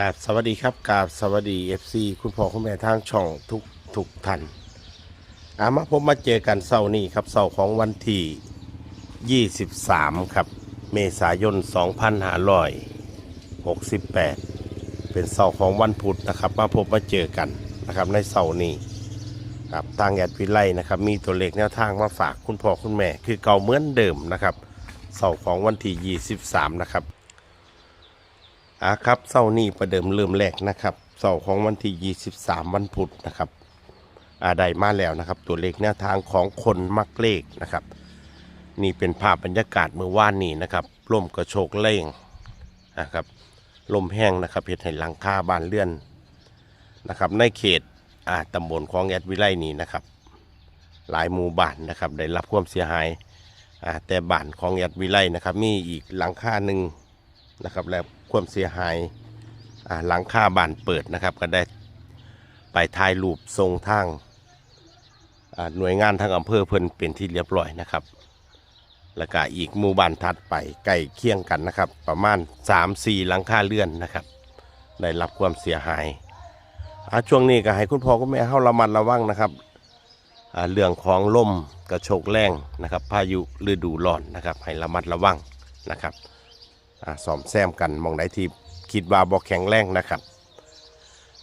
กาบสวัสดีครับกาบสวัสดี FC คุณพ่อคุณแม่ทางช่องทุกทุกท่านอามาผมมาเจอกันเสาร์นี้ครับเสาร์ของวันที่ 23 ครับ เมษายน 2568 เป็นเสาร์ของวันพุธนะครับ มาพบมาเจอกันนะครับในเสาร์นี้ครับทางแอดวิไลนะครับ มีตัวเลขแนวทางมาฝากคุณพ่อคุณแม่ คือเก่าเหมือนเดิมนะครับเสาร์ของวันที่ 23 นะครับ อะครับเสาร์นี้ประเดิมเริ่มแรกนะครับเสาร์ของวันที่ 23 วันพุธนะครับอาได้มาแล้วนะครับ ตัวเลขแนวทางของคนมักเลขนะครับ นี่เป็นภาพบรรยากาศเมื่อวานนี้นะครับลมกระโชกเล่งนะครับลมแห้งนะครับเหตุให้หลังคาบานเลื่อนนะครับ ในเขตอ่าตำบลของแอดวิไลนี้นะครับ หลายหมู่บ้านนะครับ ได้รับความเสียหายอ่าแต่บ้านของแอดวิไลนะครับ มีอีกหลังคาหนึ่งนะครับและ ความเสียหายหลังคาบานเปิดนะครับ ก็ได้ไปถ่ายรูปทรงทางหน่วยงานทางอำเภอเพิ่นเป็นที่เรียบร้อยนะครับ แล้วก็อีกหมู่บ้านถัดไปใกล้เคียงกันนะครับ ประมาณ 3-4 หลังคาเรือนนะครับ ได้รับความเสียหายช่วงนี้ก็ให้คุณพ่อคุณแม่เฮาระมัดระวังนะครับเรื่องของลมกระโชกแรงนะครับ พายุฤดูร้อนนะครับ ให้ระมัดระวังนะครับ อ่าซ่อมแซมกันมองไหนที่คิดว่าบ่แข็งแรงนะครับ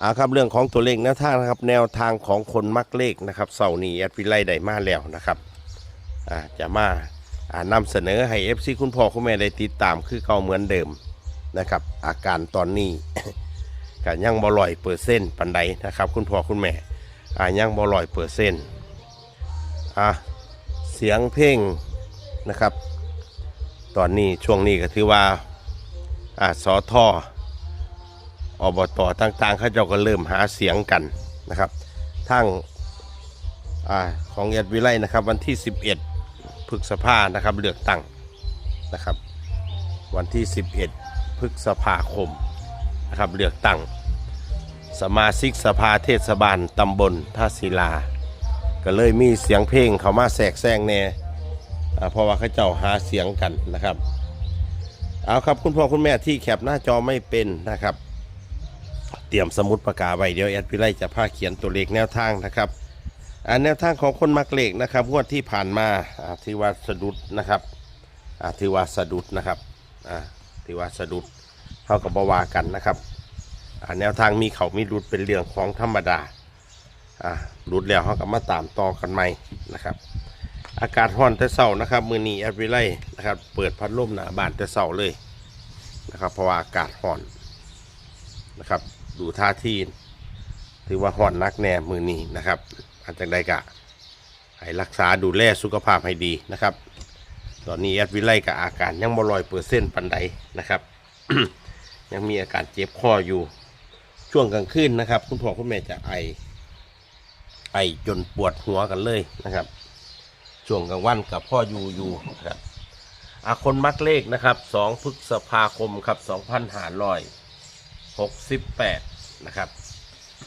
อ่าครับเรื่องของตัวเลขแนวทางนะครับแนวทางของคนมักเลขนะครับเสาร์นี้แอดวิไลได้มาแล้วนะครับอ่าจะมาอ่านำเสนอให้ FC คุณพ่อคุณแม่ได้ติดตามคือเก่าเหมือนเดิมนะครับ อาการตอนนี้ก็ยังบ่ลอยเปอร์เซ็นต์ปันใดนะครับ คุณพ่อคุณแม่อ่ายังบ่ลอยเปอร์เซ็นต์อ่าเสียงเพลงนะครับ ตอนนี้ช่วงนี้ก็ถือว่า อ่าสอทออบตต่างๆเขาเจ้าก็เริ่มหาเสียงกันนะครับทั้งอาของเอดวิไลนะครับวันที่ 11พฤษภานะครับเลือกตั้งนะครับ วันที่ 11พฤษภาคมนะครับเลือกตั้ง สมาชิกสภาเทศบาลตำบลท่าศิลา ก็เลยมีเสียงเพลงเขามาแสกแซงแน่อ่าเพราะว่าเขาเจ้าหาเสียงกันนะครับ เอาครับคุณพ่อคุณแม่ที่แคปหน้าจอไม่เป็นนะครับ เตรียมสมุดปากกาไว้เดี๋ยวแอดพิไลจะพาเขียนตัวเลขแนวทางนะครับอ่าแนวทางของคนมักเลขนะครับงวดที่ผ่านมาอ่าที่ว่าสะดุดนะครับอ่าที่ว่าสะดุดนะครับอ่าที่ว่าสะดุดเท่ากับบวากันนะครับอแนวทางมีเขามีรุดเป็นเรื่องของธรรมดาอ่ารุดแล้วเขาก็มาตามต่อกันใหม่นะครับ อากาศร้อนแต่เช้านะครับ มือนี้แอดวิไลนะครับ เปิดพัดลมหนาบานแต่เช้าเลยนะครับเพราะว่าอากาศร้อนนะครับ ดูท่าทีถือว่าร้อนนักแน่มือนี้นะครับอาจจะไดกะให้รักษาดูแลสุขภาพให้ดีนะครับ ตอนนี้แอดวิไลกับอาการยังบ่ลอยเปอร์เซ็นต์ปันใดนะครับ ยังมีอาการเจ็บคออยู่ ช่วงกลางคืนนะครับ คุณพ่อคุณแม่จะไอ ไอจนปวดหัวกันเลยนะครับ ช่วงกลางวันกับพ่ออยู่อยู่ครับอาคนมักเลขนะครับสองพฤษภาคมครับสองพันห้าร้อยหกสิบแปดนะครับ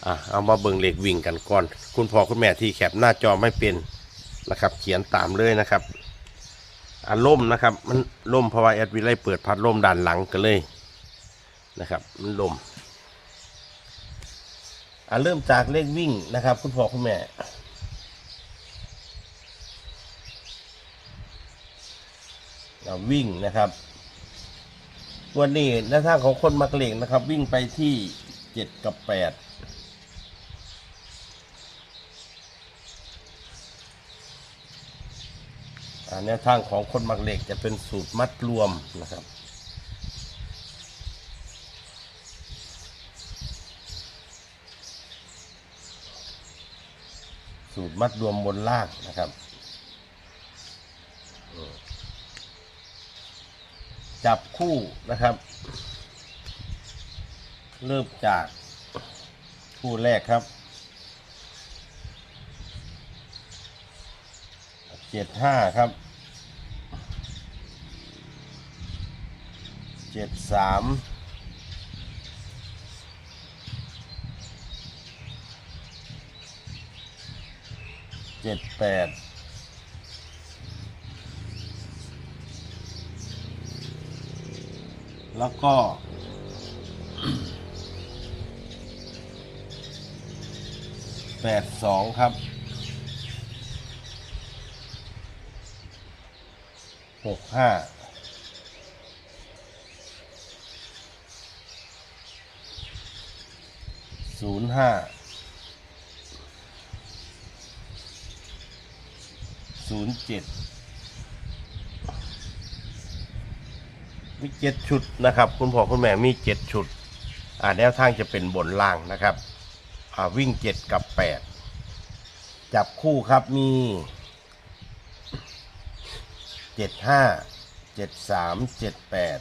อะเอามาเบิ่งเลขวิ่งกันก่อน คุณพ่อคุณแม่ที่แคปหน้าจอไม่เป็นนะครับ เขียนตามเลยนะครับอ่าล่มนะครับ มันล่มเพราะว่าแอดวิไลเปิดพัดล่มด้านหลังกันเลยนะครับ มันล่มอ่าเริ่มจากเลขวิ่งนะครับ คุณพ่อคุณแม่ วิ่งนะครับวันนี้ในทางของคนมักเลงนะครับ วิ่งไปที่เจ็ดกับแปดอ่าแนวทางของคนมักเหล็กจะเป็นสูตรมัดรวมนะครับ สูตรมัดรวมบนล่างนะครับ จับคู่นะครับ เริ่มจากคู่แรกครับเจ็ดห้าครับเจ็ดสามเจ็ดแปด แล้วก็ แปดสองครับหกห้าศูนย์ห้าศูนย์เจ็ด มีเจ็ดชุดนะครับ คุณพ่อคุณแม่มีเจ็ดชุด อ่าแนวทางจะเป็นบนล่างนะครับอ่าวิ่งเจ็ดกับแปดจับคู่ครับมีเจ็ดห้าเจ็ดสามเจ็ดแปด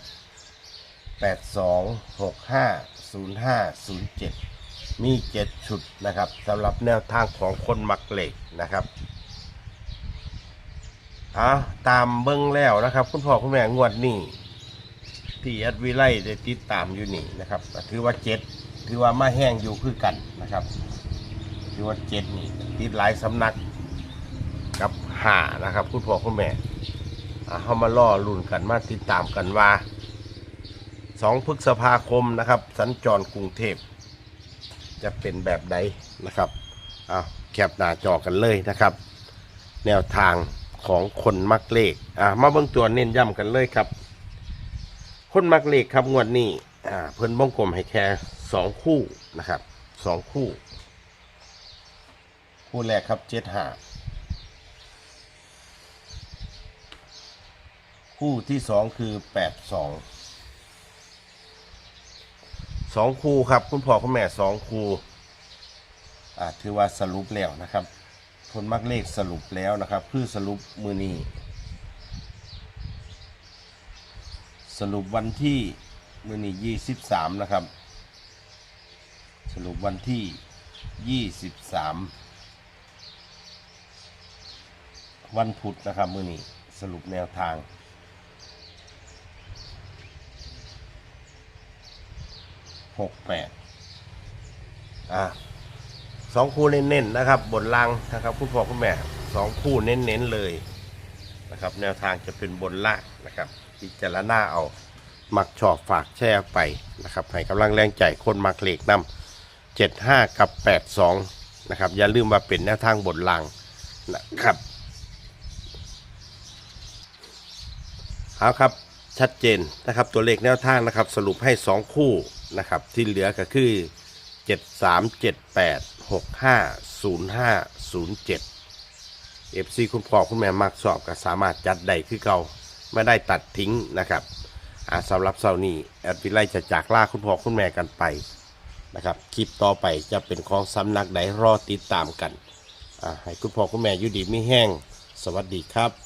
แปดสองหกห้าศูนย์ห้าศูนย์เจ็ดมีเจ็ดชุดนะครับสำหรับแนวทางของคนมักเหล็กนะครับอ่าตามเบิ้งแล้วนะครับ คุณพ่อคุณแม่งวดนี้ ที่แอดวิไลได้ติดตามอยู่นี่นะครับก็ถือว่าเจ็ดถือว่ามาแห้งอยู่คือกันนะครับถือว่าเจ็ดนี่ติดหลายสำนักกับหานะครับคุณพ่อคุณแม่เขามาล่อลุ่นกันมาติดตามกันว่าสองพฤษภาคมนะครับ สัญจรกรุงเทพ จะเป็นแบบใดนะครับเอาแคปหน้าจอกันเลยนะครับ แนวทางของคนมักเลขอ่ามาเบิ่งตัวเน้นย้ำกันเลยครับ คนมักเลขครับงวดนี้อ่าเพิ่นบ้องกลมให้แค่สองคู่นะครับสองคู่ คู่แรกครับเจ็ดห้าคู่ที่สองคือแปดสองสองคู่ครับ คุณพ่อคุณแม่สองคู่อ่าถือว่าสรุปแล้วนะครับคนมักเลขสรุปแล้วนะครับคือสรุปมือนี้ สรุปวันที่มือนี้ยี่สิบสามนะครับ สรุปวันที่ยี่สิบสามวันพุธนะครับมือนี้สรุปแนวทาง หกแปดอะสองคู่เน้นๆนะครับ บนล่างนะครับคุณพ่อคุณแม่สองคู่เน้นๆเลยนะครับ แนวทางจะเป็นบนล่างนะครับ พิจารณาเอา มักชอบฝากแชร์ไปนะครับให้กำลังแรงใจคนมักเหล็กนำเจ็ดห้ากับแปดสองนะครับ อย่าลืมว่าเป็นแนวทางบนล่างนะครับเอาครับชัดเจนนะครับตัวเลขแนวทางนะครับ สรุปให้สองคู่นะครับ ที่เหลือก็คือเจ็ดสามเจ็ดแปดหกห้าศูนย์ห้าศูนย์เจ็ดเอฟซีคุณพ่อคุณแม่มักสอบก็สามารถจัดได้คือเก่า ไม่ได้ตัดทิ้งนะครับอ่าสำหรับเสาร์นี้แอดวิไลจะจากล่าคุณพ่อคุณแม่กันไปนะครับคลิปต่อไปจะเป็นของสำนักไหนรอติดตามกันอ่าให้คุณพ่อคุณแม่อยู่ดีไม่แห้ง สวัสดีครับ